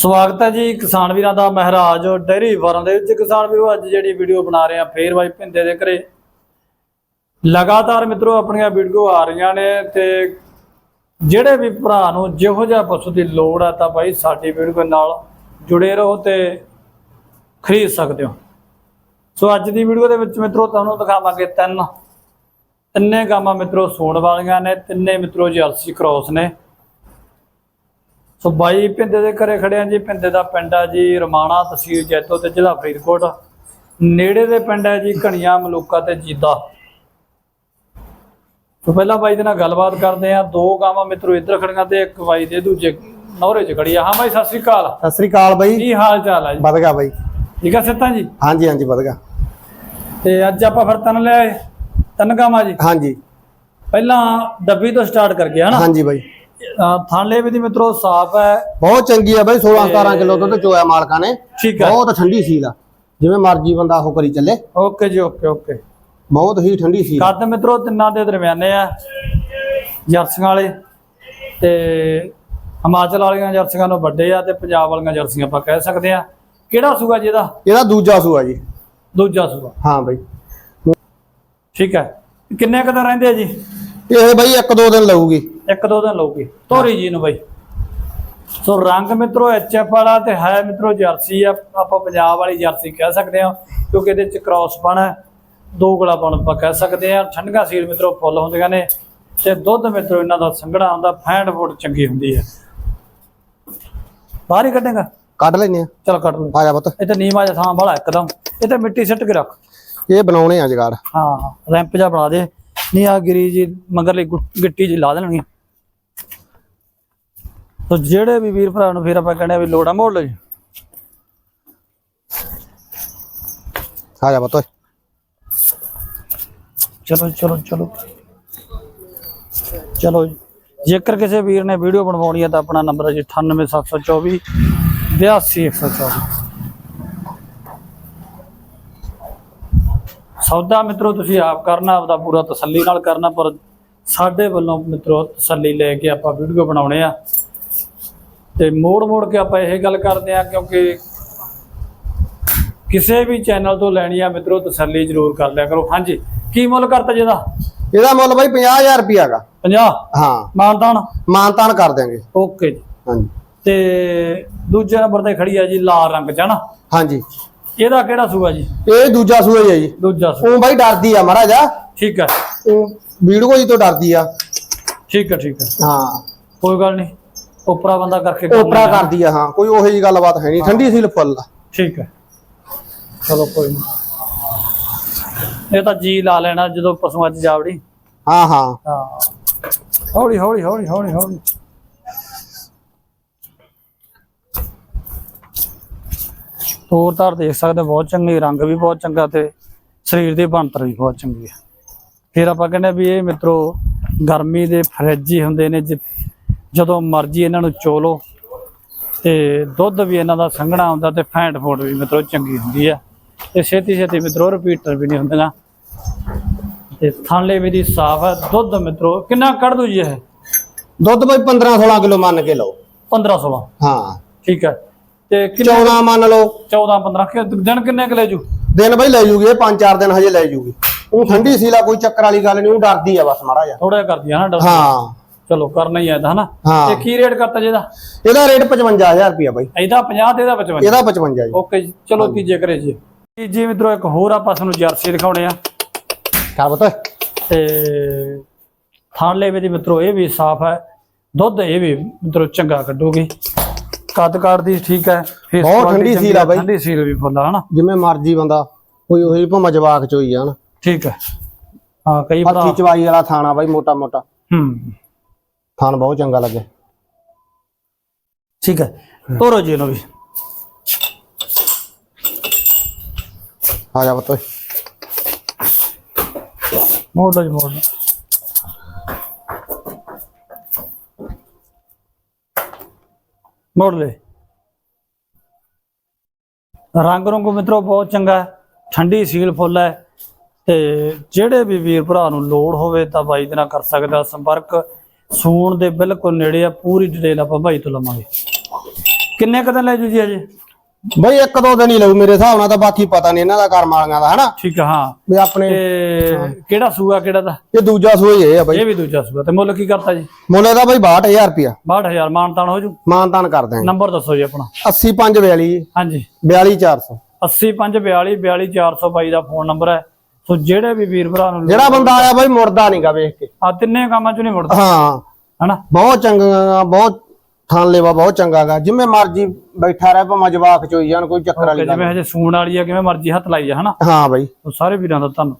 ਸਵਾਗਤ ਹੈ ਜੀ ਕਿਸਾਨ ਵੀਰਾਂ ਦਾ ਮਹਾਰਾਜ ਡੈਰੀ ਫਾਰਮ ਦੇ ਵਿੱਚ। ਕਿਸਾਨ ਵੀਰੋ, ਅੱਜ ਜਿਹੜੀ ਵੀਡੀਓ ਬਣਾ ਰਹੇ ਆ ਫੇਰ ਬਾਈ ਭਿੰਦੇ ਦੇ ਘਰੇ। ਲਗਾਤਾਰ ਮਿੱਤਰੋ, ਆਪਣੀਆਂ ਵੀਡੀਓ ਆ ਰਹੀਆਂ ਨੇ ਤੇ ਜਿਹੜੇ ਵੀ ਭਰਾ ਨੂੰ ਜਿਹੋ ਜਿਹਾ ਪਸ਼ੂ ਦੀ ਲੋੜ ਆ, ਤਾਂ ਬਾਈ ਸਾਡੀ ਵੀਡੀਓ ਨਾਲ ਜੁੜੇ ਰਹੋ ਤੇ ਖਰੀਦ ਸਕਦੇ ਹੋ। ਸੋ ਅੱਜ ਦੀ ਵੀਡੀਓ ਦੇ ਵਿੱਚ ਮਿੱਤਰੋ, ਤੁਹਾਨੂੰ ਦਿਖਾਵਾਂਗੇ ਤਿੰਨ। ਤਿੰਨੇ ਗਾਵਾਂ ਮਿੱਤਰੋ ਸੂਣ ਵਾਲੀਆਂ ਨੇ, ਤਿੰਨੇ ਮਿੱਤਰੋ ਜਰਸੀ ਕ੍ਰੋਸ ਨੇ। ਸੋ ਬਾਈ ਪਿੰਦੇ ਦੇ ਘਰੇ ਖੜੇ ਆ ਜੀ ਪਿੰਦੇ ਦਾ ਪਿੰਡ ਆ ਜੀ ਰਮਾਣਾ ਤਹਿਸੀਲ ਜੈਤੋ ਤੇ ਜ਼ਿਲ੍ਹਾ ਫਰੀਦਕੋਟ। ਨੇੜੇ ਦੇ ਪਿੰਡ ਹੈ ਜੀ ਘਣੀਆਂ ਮਲੂਕਾ ਤੇ ਜੀਦਾ। ਸੋ ਪਹਿਲਾਂ ਬਾਈ ਦੇ ਨਾਲ ਗੱਲਬਾਤ ਕਰਦੇ ਆ ਦੋ ਗਾਵਾਂ ਮਿੱਤਰੋ ਇੱਧਰ ਖੜੀਆਂ ਤੇ ਇੱਕ ਬਾਈ ਦੇ ਦੂਜੇ ਨੌਰੇ 'ਚ ਖੜੀ ਆ। ਹਾਂ ਬਾਈ ਸਤਿ ਸ੍ਰੀ ਅਕਾਲ। ਸਤਿ ਸ੍ਰੀ ਅਕਾਲ ਬਾਈ। ਕੀ ਹਾਲ ਚਾਲ ਹੈ ਜੀ? ਵਧ ਗਿਆ ਬਾਈ। ਠੀਕ ਆ ਸਿੱਤਾ ਜੀ? ਹਾਂਜੀ ਹਾਂਜੀ ਵਧ ਗਿਆ। ਤੇ ਅੱਜ ਆਪਾਂ ਫਿਰ ਤਿੰਨ ਲੈ ਆਏ ਤਿੰਨ ਗਾਵਾਂ ਜੀ? ਹਾਂਜੀ। ਪਹਿਲਾਂ ਡੱਬੀ ਤੋਂ ਸਟਾਰਟ ਕਰ ਗਿਆ ਹਨਾ? ਹਾਂਜੀ ਬਾਈ। ਥਾਲੇ ਵੀ ਦੀ ਮਿੱਤਰੋ ਸਾਫ਼ ਹੈ। ਬਹੁਤ ਚੰਗੀ ਆ ਬਾਈ 16 17 ਕਿਲੋ ਦੁੱਧ ਚੋਇਆ ਮਾਲਕਾਂ ਨੇ। ਠੀਕ ਹੈ ਬਹੁਤ ਠੰਡੀ ਸੀਲ ਆ। ਜਿਵੇਂ ਮਰਜ਼ੀ ਬੰਦਾ ਉਹ ਕਰੀ ਚੱਲੇ। ਓਕੇ ਜੀ ਓਕੇ ਓਕੇ। ਬਹੁਤ ਹੀ ਠੰਡੀ ਸੀਲ ਕੱਦ ਮਿੱਤਰੋ ਤਿੰਨਾਂ ਦੇ ਦਰਮਿਆਨੇ ਆ। ਜਰਸੀਆਂ ਵਾਲੇ ਤੇ ਹਿਮਾਚਲ ਵਾਲੀਆਂ ਜਰਸੀਆਂ ਨੂੰ ਵੱਡੇ ਆ ਤੇ ਪੰਜਾਬ ਵਾਲੀਆਂ ਜਰਸੀਆਂ ਆਪਾਂ ਕਹਿ ਸਕਦੇ ਆ। ਕਿਹੜਾ ਸੂਗਾ ਜਿਹਦਾ ਇਹਦਾ? ਦੂਜਾ ਸੂਆ ਜੀ। ਦੂਜਾ ਸੂਗਾ ਹਾਂ ਬਾਈ। ਠੀਕ ਹੈ। ਕਿੰਨੇ ਕੁ ਦਿਨ ਰਹਿੰਦੇ ਆ ਜੀ? ਇਹ ਬਾਈ ਇੱਕ ਦੋ ਦਿਨ ਲਊਗੀ। ਇੱਕ ਦੋ ਦਿਨ ਲਊਗੀ ਧੋਰੀ ਜੀ ਨੂੰ ਬਾਈ। ਸੋ ਰੰਗ ਮਿੱਤਰੋ ਐਚਐਫ ਵਾਲਾ ਤੇ ਹੈ ਮਿੱਤਰੋ ਜਰਸੀ ਆ ਆਪਾਂ ਪੰਜਾਬ ਵਾਲੀ ਜਰਸੀ ਕਹਿ ਸਕਦੇ ਆ ਕਿਉਂਕਿ ਇਹਦੇ ਚ ਕ੍ਰਾਸ ਬਣ ਹੈ ਦੋ ਗਲਾ ਬਣ ਆਪਾਂ ਕਹਿ ਸਕਦੇ ਆ ਠੰਡੀਆਂ ਸੀਲ ਮਿੱਤਰੋ ਫੁੱਲ ਹੁੰਦੀਆਂ ਨੇ ਤੇ ਦੁੱਧ ਮਿੱਤਰੋ ਇਹਨਾਂ ਦਾ ਸੰਘਣਾ ਹੁੰਦਾ ਫੈਂਟ ਫੁੱਟ ਚੰਗੀ ਹੁੰਦੀ ਹੈ। ਬਾਹਰ ਹੀ ਕੱਢੇਗਾ। ਕੱਢ ਲੈਨੇ ਆ ਚਲ ਕੱਢ ਲਓ। ਆ ਜਾ ਪੁੱਤ। ਤਾਂ ਨੀਮਾ ਜਿਹਾ ਥਾਂ ਵਾਲਾ ਇੱਕਦਮ। ਤਾਂ ਮਿੱਟੀ ਸਿੱਟ ਕੇ ਰੱਖ। ਇਹ ਬਣਾਉਣੇ ਆ ਜਗਾੜ। ਹਾਂ ਰੈਂਪ ਜਿਹਾ ਬਣਾ ਦੇ। ਨਹੀਂ ਆ ਗਿਰੀ ਜੀ ਮਗਰਲੀ ਗਿੱਟੀ ਜੀ ਲਾ ਦੇਣਗੇ ਤੋ ਜਿਹੜੇ ਵੀ ਵੀਰ ਭਰਾ ਨੂੰ ਫਿਰ ਆਪਾਂ ਕਹਿੰਦੇ ਆ ਵੀ ਲੋੜਾ ਮੋੜ ਲਓ ਜੀ ਆ ਜਾ ਓਏ। ਚਲੋ ਚਲੋ ਚਲੋ ਚਲੋ ਜੀ। ਜੇਕਰ ਕਿਸੇ ਵੀਰ ਨੇ ਵੀਡੀਓ ਬਣਵਾਉਣੀ ਹੈ ਤਾਂ ਆਪਣਾ ਨੰਬਰ ਹੈ ਜੀ 98724 82124 ਸੌਦਾ ਮਿੱਤਰੋ ਤੁਸੀਂ ਆਪ ਕਰਨਾ ਆਪਦਾ ਪੂਰਾ ਤਸੱਲੀ ਨਾਲ ਕਰਨਾ ਪਰ ਸਾਡੇ ਵੱਲੋਂ ਮਿੱਤਰੋ ਤਸੱਲੀ ਲੈ ਕੇ ਆਪਾਂ ਵੀਡੀਓ ਬਣਾਉਣੇ ਆ ਤੇ ਮੋੜ ਮੋੜ ਕੇ ਆਪਾਂ ਇਹ ਗੱਲ ਕਰਦੇ ਆ ਕਿਉਂਕਿ ਕਿਸੇ ਵੀ ਚੈਨਲ ਤੋਂ ਲੈਣੀ ਆ ਮਿੱਤਰੋ ਤਸੱਲੀ ਜ਼ਰੂਰ ਕਰ ਲਿਆ ਕਰੋ। ਹਾਂਜੀ ਕੀ ਮੁੱਲ ਕਰਤਾ ਜਿਹਦਾ ਇਹਦਾ? ਮੁੱਲ ਬਾਈ 50000 ਰੁਪਿਆ ਗਾ 50 ਹਾਂ। ਮਾਨਤਾਨ? ਮਾਨਤਾਨ ਕਰ ਦਿਆਂਗੇ। ਓਕੇ ਜੀ। ਹਾਂਜੀ। ਤੇ ਦੂਜੇ ਨੰਬਰ ਤੇ ਖੜੀ ਆ ਜੀ ਲਾਲ ਰੰਗ ਚ ਹਨਾ ਹਾਂਜੀ। ਇਹਦਾ ਕਿਹੜਾ ਸੂਆ ਜੀ? ਇਹ ਦੂਜਾ ਸੂਆ ਆ ਜੀ। ਦੂਜਾ ਸੂਆ। ਉਹ ਬਾਈ ਡਰਦੀ ਆ ਮਹਾਰਾਜ। ਆ ਠੀਕ ਹੈ ਉਹ ਵੀਡੀਓ ਜੀ ਤੋਂ ਡਰਦੀ ਆ। ਠੀਕ ਹੈ ਠੀਕ ਹੈ ਹਾਂ। ਕੋਈ ਗੱਲ ਨਹੀਂ। ਉਪਰਾ ਬੰਦਾ ਕਰਕੇ ਲੈਣਾ। ਕਰਦੀ ਆ ਹਾਂ ਕੋਈ ਉਹੋ ਜੀ ਗੱਲਬਾਤ ਹੈ ਨਹੀਂ। ਠੰਡੀ ਸੀਲ ਫੁੱਲ ਠੀਕ ਹੈ। ਚਲੋ ਕੋਈ ਨਹੀਂ ਇਹ ਤਾਂ ਜੀ ਲਾ ਲੈਣਾ ਜਦੋਂ ਪਸ਼ੂਆਂ 'ਚ ਜਾਵੜੀ। ਹਾਂ ਹਾਂ। ਹਾਂ। ਹੌਲੀ ਹੌਲੀ ਹੌਲੀ ਹੌਲੀ ਹੌਲੀ। ਹੋਰ ਤਾਰ ਦੇਖ ਸਕਦੇ ਬਹੁਤ ਚੰਗੀ ਰੰਗ ਵੀ ਬਹੁਤ ਚੰਗਾ ਤੇ ਸਰੀਰ ਦੀ ਬਣਤਰ ਵੀ ਬਹੁਤ ਚੰਗੀ ਹੈ। ਫਿਰ ਆਪਾਂ ਕਹਿੰਦੇ ਵੀ ਇਹ ਮਿੱਤਰੋ ਗਰਮੀ ਦੇ ਫਰਿੱਜ ਹੀ ਹੁੰਦੇ ਨੇ ਜ- ਜਦੋਂ ਮਰਜ਼ੀ ਇਹਨਾਂ ਨੂੰ ਚੋਲੋ ਤੇ ਦੁੱਧ ਵੀ ਇਹਨਾਂ ਦਾ ਸੰਘਣਾ ਹੁੰਦਾ ਤੇ ਫੈਂਟ ਫੋਟ ਵੀ ਮਿੱਤਰੋ ਚੰਗੀ ਹੁੰਦੀ ਹੈ ਤੇ ਛੇਤੀ ਛੇਤੀ ਮਿੱਤਰੋ ਰਿਪੀਟਰ ਵੀ ਨਹੀਂ ਹੁੰਦੀਆਂ। ਤੇ ਥਾਲੇ ਵੀ ਦੀ ਸਾਫ਼ ਹੈ ਦੁੱਧ ਮਿੱਤਰੋ ਕਿੰਨਾ ਕੱਢ ਦੂ ਜੀ ਇਹ? ਦੁੱਧ ਬਈ 15 16 ਕਿਲੋ ਮੰਨ ਕੇ ਲਓ। 15 16 ਹਾਂ। ਠੀਕ ਹੈ ਤੇ ਕਿੰਨੇ 14 ਮੰਨ ਲਓ। 14 15 ਕਿ ਦਿਨ ਕਿੰਨੇ ਕੁ ਲੈ ਜੂ? ਦਿਨ ਬਈ ਲੈ ਜੂਗੀ ਇਹ 5-4 ਦਿਨ ਹਜੇ ਲੈ ਜੂਗੀ। ਉਹ ਠੰਡੀ ਸੀਲਾ ਕੋਈ ਚੱਕਰ ਵਾਲੀ ਗੱਲ ਨਹੀਂ ਉਹ ਡਰਦੀ ਆ ਬਸ ਮਾੜਾ ਜਿਹਾ। ਥੋੜਾ ਕਰਦੀ ਆ ਨਾ ਡਰ। ਹਾਂ। ਚਲੋ ਕਰਨਾ ਹੀ ਆ ਇਹਦਾ ਹਨਾ? ਹਾਂ। ਤੇ ਕੀ ਰੇਟ ਕਰਤਾ ਜੀ ਇਹਦਾ? ਰੇਟ 55000 ਰੁਪਿਆ ਬਈ। ਇਹਦਾ 50 ਤੇ ਇਹਦਾ 55 ਇਹਦਾ 55 ਜੀ। ਓਕੇ ਜੀ ਚਲੋ ਤੀਜੇ ਕਰੇ ਜੀ। ਤੀਜੇ ਮਿੱਤਰੋ ਇੱਕ ਹੋਰ ਆਪਾਂ ਤੁਹਾਨੂੰ ਜਰਸੀ ਦਿਖਾਉਣੇ ਆ। ਚੱਲ ਪਤਾ? ਤੇ ਥਾਲੇ ਵੀ ਦੀ ਮਿੱਤਰੋ ਇਹ ਵੀ ਸਾਫ਼ ਹੈ। ਦੁੱਧ ਇਹ ਵੀ ਮਿੱਤਰੋ ਚੰਗਾ ਕੱਢੂਗੀ। ਕੱਦ ਕਾਠ ਦੀ ਠੀਕ ਹੈ। ਬਹੁਤ quality ਠੰਡੀ ਚੰਗੀ ਸੀਲ ਆ ਬਾਈ। ਠੰਡੀ ਸੀਲ ਵੀ ਫੁੱਲ ਆ ਹਨਾ? ਜਿਵੇਂ ਮਰਜ਼ੀ ਬੰਦਾ ਕੋਈ ਉਹੀ ਭਾਵੇਂ ਜਵਾਕ ਚ ਹੋਈ ਜਾਣ ਠੀਕ ਹੈ। ਹਾਂ ਕਈ ਭਰਾ ਹੱਥੀ ਚਵਾਈ ਵਾਲਾ ਥਾਣਾ ਬਾਈ ਮੋਟਾ ਮੋਟਾ ਹੂੰ। ਥਾਨ ਬਹੁਤ ਚੰਗਾ ਲੱਗੇ। ਠੀਕ ਹੈ ਤੋਰੋ ਜੀ ਇਹਨੂੰ ਵੀ। ਆ ਜਾ ਬਤੋ ਮੋੜ ਲਓ ਜੀ ਮੋੜ ਲਓ। ਮੋੜ ਲੈ ਰੰਗ ਰੰਗ ਮਿੱਤਰੋ ਬਹੁਤ ਚੰਗਾ ਹੈ ਠੰਡੀ ਸੀਲ ਫੁੱਲ ਹੈ ਤੇ ਜਿਹੜੇ ਵੀ ਵੀਰ ਭਰਾ ਨੂੰ ਲੋੜ ਹੋਵੇ ਤਾਂ ਬਾਈ ਦੇ ਨਾਲ ਕਰ ਸਕਦਾ ਸੰਪਰਕ। ਸੂਣ ਦੇ ਬਿਲਕੁਲ ਨੇੜੇ ਆ ਪੂਰੀ ਡਿਟੇਲ ਆਪਾਂ ਬਾਈ ਤੋਂ ਲਵਾਂਗੇ। ਕਿੰਨੇ ਕੁ ਦਿਨ ਲੈ ਜੂ ਜੀ ਅਜੇ? ਬਈ ਇੱਕ ਦੋ ਦਿਨ ਹੀ ਲਊ ਮੇਰੇ ਹਿਸਾਬ ਨਾਲ ਤਾਂ ਬਾਕੀ ਪਤਾ ਨਹੀਂ ਇਹਨਾਂ ਦਾ ਕਰਮ ਵਾਲੀਆਂ ਦਾ ਹਨਾ? ਠੀਕ ਆ ਹਾਂ। ਵੀ ਆਪਣੇ ਤੇ ਕਿਹੜਾ ਸੂਆ ਕਿਹੜਾ ਦਾ? ਇਹ ਦੂਜਾ ਸੂਈ ਇਹ ਆ ਬਈ। ਇਹ ਵੀ ਦੂਜਾ ਸੂਆ ਤੇ ਮੁੱਲ ਕੀ ਕਰਤਾ ਜੀ? ਮੁੱਲ ਇਹਦਾ ਬਈ 62000 ਰੁਪਿਆ 62000 ਮਾਨਤਾਨ ਹੋ ਜੂ? ਮਾਨਤਾਨ ਕਰ ਦਾਂਗੇ ਨੰਬਰ ਦੱਸੋ ਜੀ ਆਪਣਾ। 8542 ਹਾਂਜੀ। 42400 8542 42400 ਬਾਈ ਦਾ ਫੋਨ ਨੰਬਰ ਹੈ। ਸੋ ਜਿਹੜੇ ਵੀ ਵੀਰ ਭਰਾ ਨੂੰ ਜਿਹੜਾ ਬੰਦਾ ਆਇਆ ਬਈ ਮੁੜਦਾ ਨਹੀਂਗਾ ਵੇਖ ਕੇ। ਆ ਤਿੰਨੇ ਕੰਮਾਂ ਚੋਂ ਨਹੀਂ ਮੁੜਦਾ। ਹਾਂ। ਹਨਾ? ਬਹੁਤ ਚੰਗਾ ਬਹੁਤ ਥਾਨ ਲੈਵਾ ਬਹੁਤ ਚੰਗਾਗਾ ਜਿਵੇਂ ਮਰਜ਼ੀ ਬੈਠਾ ਰਹਿ ਭਾਵੇਂ ਜਵਾਕ ਚੋਈ ਜਾਣ ਕੋਈ ਚੱਕਰ ਵਾਲੀ ਗੱਲ ਜਿਵੇਂ ਹਜੇ ਸੂਣ ਵਾਲੀ ਆ ਕਿਵੇਂ ਮਰਜ਼ੀ ਹੱਥ ਲਾਈ ਜਾ ਹਨਾ? ਹਾਂ ਬਈ। ਸੋ ਸਾਰੇ ਵੀਰਾਂ ਦਾ ਧੰਨਵਾਦ।